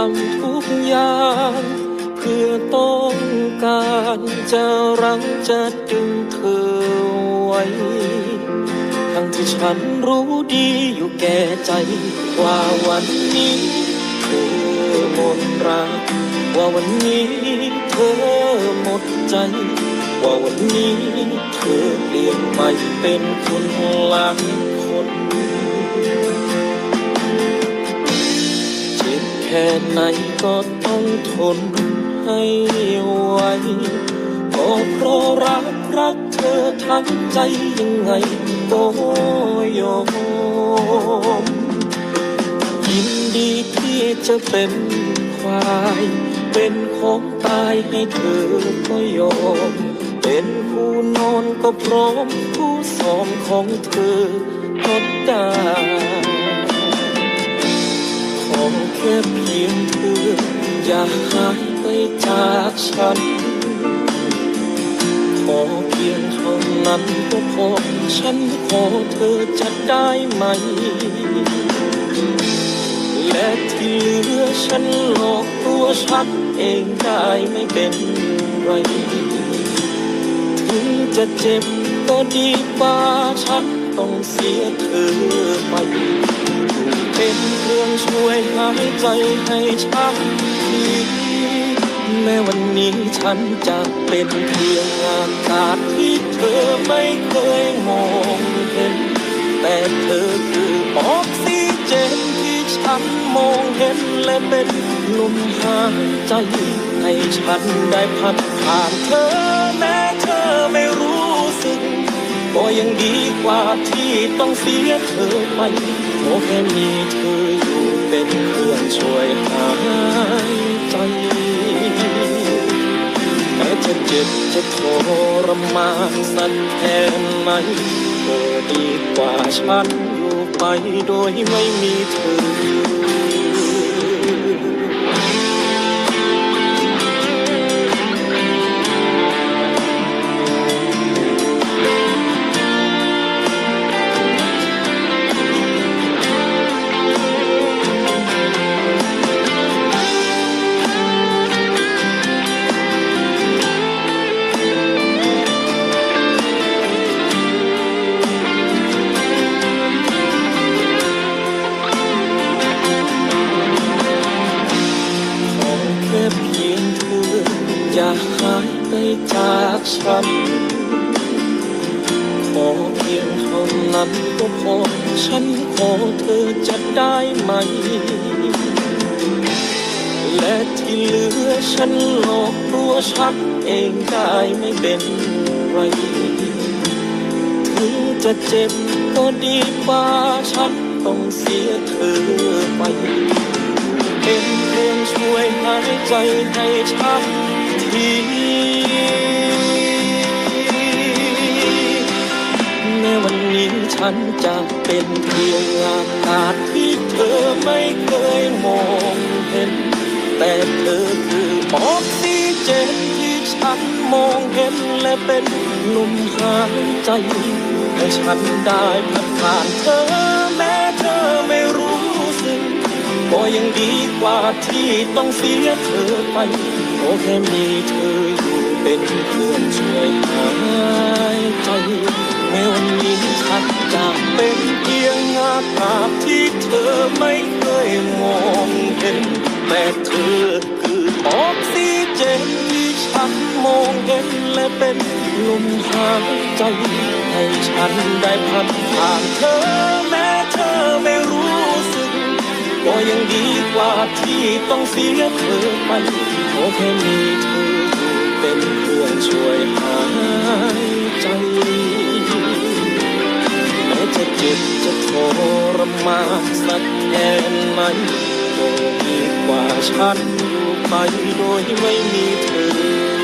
ทำทุกอย่างเพื่อต้องการจะรักจะดึงเธอไว้ ทั้งที่ฉันรู้ดีอยู่แก่ใจ ว่าวันนี้เธอหมดรัก ว่าวันนี้เธอหมดใจ ว่าวันนี้เธอเปลี่ยนไปเป็นคนละคน ค่ไหนก็ต้องทนให้ไหวก็เพราะรักรักเธอทั้งใจยังไงก็ยอมยินดีที่จะเป็นควาย เป็นของตายให้เธอก็ยอม เป็นผู้นอนก็พร้อมผู้สอมของเธอก็ได้ อย่าหายไปจากฉัน ขอเพียงเท่านั้นก็พอฉันขอเธอจะได้ไหม และที่เหลือฉันหลอกตัวฉันเองได้ไม่เป็นไร ถึงจะเจ็บ ก็ดีกว่าฉันต้องเสียเธอไปเป็นเครื่องช่วยหายใจให้ฉันทีแม้วันนี้ฉันจะเป็นเพียงอากาศที่เธอไม่เคยมองเห็น แต่เธอคือออกซิเจนที่ฉันมองเห็นและเป็นลมหายใจให้ฉันได้พัดผ่านเธอแม้ ยังดีกว่าที่ต้องเสียเธอไปโอแค่มีเธออยู่เป็นเพื่อนช่วยหายใจแม้จะเจ็บจะทรมานสักแค่ไหนก็ดีกว่าฉันอยู่ไปโดยไม่มีเธอ อย่าหายไปจากฉัน ขอเพียงเท่านั้นก็พอ ฉันขอเธอจะได้ไหม และที่เหลือฉันหลอกตัวฉันเองได้ไม่เป็นไร ถึงจะเจ็บก็ดีกว่าฉันต้องเสียเธอไป ใจให้ฉันทีแม้วันนี้ฉันจะเป็นเพียงอากาศที่เธอไม่เคยมองเห็น แต่เธอคือออกซิเจนที่ฉันมองเห็นและเป็นลมหายใจให้ฉันได้ผ่านเธอ กว่าที่ต้องเสียเธอไปโอแค่มีเธออยู่เป็นเพื่อนช่วยหายใจแม้วันนี้ฉันจะเป็นเพียงอากาที่เธอไม่เคยมองเห็นแต่เธอคือออกซิเจนที่ฉันมองเห็นและเป็นลมหายใจให้ฉันได้พัดผ่านเธอแม้เธอไม่ ยังดีกว่าที่ต้องเสียเธอไปขอแค่มีเธออยู่เป็นเพื่อนช่วยหายใจแม้จะเจ็บจะทรมานสักแค่ไหนก็ดีกว่าฉันอยู่ไปโดยไม่มีเธอ